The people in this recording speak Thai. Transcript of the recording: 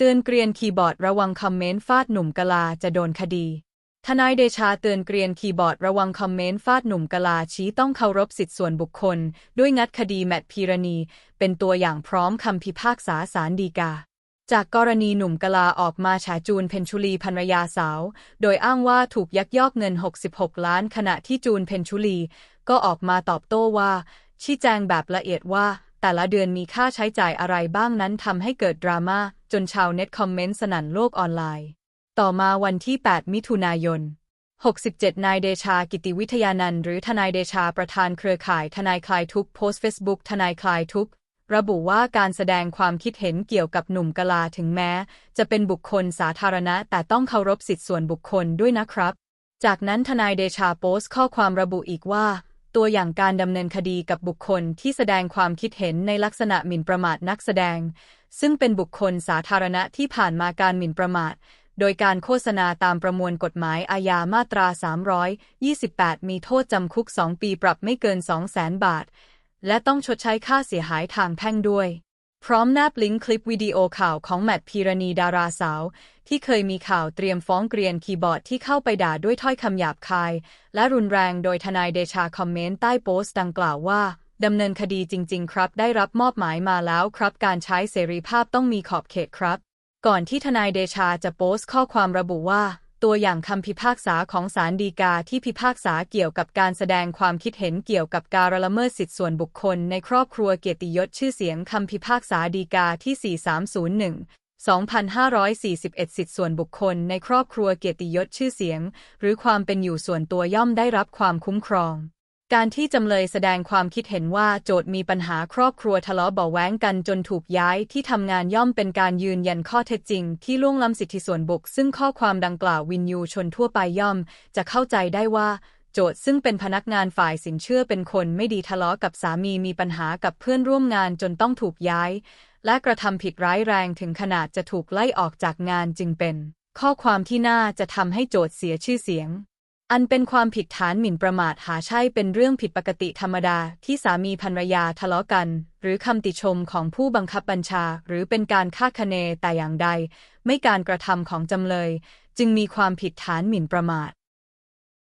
เตือนเกรียนคีย์บอร์ดระวังคอมเมนต์ฟาดหนุ่มกลาจะโดนคดี ทนายเดชาเตือนเกรียนคีย์บอร์ดระวังคอมเมนต์ฟาดหนุ่มกลาชี้ต้องเคารพสิทธิส่วนบุคคล ด้วยงัดคดีแมทพีรณี เป็นตัวอย่างพร้อมคำพิพากษาศาลฎีกา จากกรณีหนุ่มกลาออกมาฉาจูนเพนชุลีภรรยาสาว โดยอ้างว่าถูกยักยอกเงิน 66 ล้านขณะที่จูนเพนชุลี ก็ออกมาตอบโต้ว่า ชี้แจงแบบละเอียดว่า แต่ละเดือนมีค่าใช้จ่ายอะไรบ้างนั้นทำให้เกิดดราม่าจนชาวเน็ตคอมเมนต์สนั่นโลกออนไลน์ ต่อมาวันที่ 8 มิถุนายน 67 นายเดชากิติวิทยานันท์หรือทนายเดชาประธานเครือข่ายทนายคลายทุกโพสต์เฟซบุ๊กทนายคลายทุกระบุว่าการแสดงความคิดเห็นเกี่ยวกับหนุ่มกะลาถึงแม้ จะเป็นบุคคลสาธารณะ แต่ต้องเคารพสิทธิส่วนบุคคลด้วยนะครับ จากนั้นทนายเดชาโพสต์ข้อความระบุอีกว่า ตัวอย่างการดำเนินคดีกับบุคคลที่แสดงความคิดเห็นในลักษณะหมิ่นประมาทนักแสดง ซึ่งเป็นบุคคลสาธารณะที่ผ่านมาการหมิ่นประมาท โดยการโฆษณาตามประมวลกฎหมายอาญามาตรา 328 มีโทษจำคุก 2 ปีปรับไม่เกิน 200,000 บาท และต้องชดใช้ค่าเสียหายทางแพ่งด้วย พร้อมแนบลิงก์คลิปวิดีโอข่าวของแมทพีรณีดาราสาว ที่เคยมีข่าวเตรียมฟ้องเกรียนคีย์บอร์ดที่เข้าไปด่าด้วยถ้อยคำหยาบคาย และรุนแรงโดยทนายเดชาคอมเมนต์ใต้โพสต์ดังกล่าวว่า ดำเนินคดีจริง ๆ ครับ ได้รับมอบหมายมาแล้วครับ การใช้เสรีภาพต้องมีขอบเขตครับ ก่อนที่ทนายเดชาจะโพสต์ข้อความระบุว่า ตัวอย่างคำพิพากษาของศาลฎีกาที่พิพากษาเกี่ยวกับการแสดงความคิดเห็นเกี่ยวกับการละเมิดสิทธิส่วนบุคคลในครอบครัวเกียรติยศชื่อเสียงคำพิพากษาฎีกาที่ 4301 2541 สิทธิส่วนบุคคลในครอบครัวเกียรติยศชื่อเสียง หรือความเป็นอยู่ส่วนตัวย่อมได้รับความคุ้มครอง การที่จำเลยแสดงความคิดเห็นว่าโจทมีปัญหาครอบครัวทะเลาะเบาแว้งกันจนถูกย้ายที่ทำงานย่อมเป็นการยืนยันข้อเท็จจริง ที่ล่วงล้ำสิทธิส่วนบุคซึ่งข้อความดังกล่าววินยูชนทั่วไปย่อม จะเข้าใจได้ว่าโจทย์ซึ่งเป็นพนักงานฝ่ายสินเชื่อเป็นคนไม่ดีทะเลาะกับสามีมีปัญหากับเพื่อนร่วมงานจนต้องถูกย้าย และกระทำผิดร้ายแรงถึงขนาดจะถูกไล่ออกจากงานจึงเป็น ข้อความที่น่าจะทำให้โจทย์เสียชื่อเสียง อันเป็นความผิดฐานหมิ่นประมาทหาใช่เป็นเรื่องผิดปกติธรรมดาที่สามีภรรยาทะเลาะกัน หรือคำติชมของผู้บังคับบัญชา หรือเป็นการคาดคะเนแต่อย่างใด ไม่การกระทำของจำเลย จึงมีความผิดฐานหมิ่นประมาท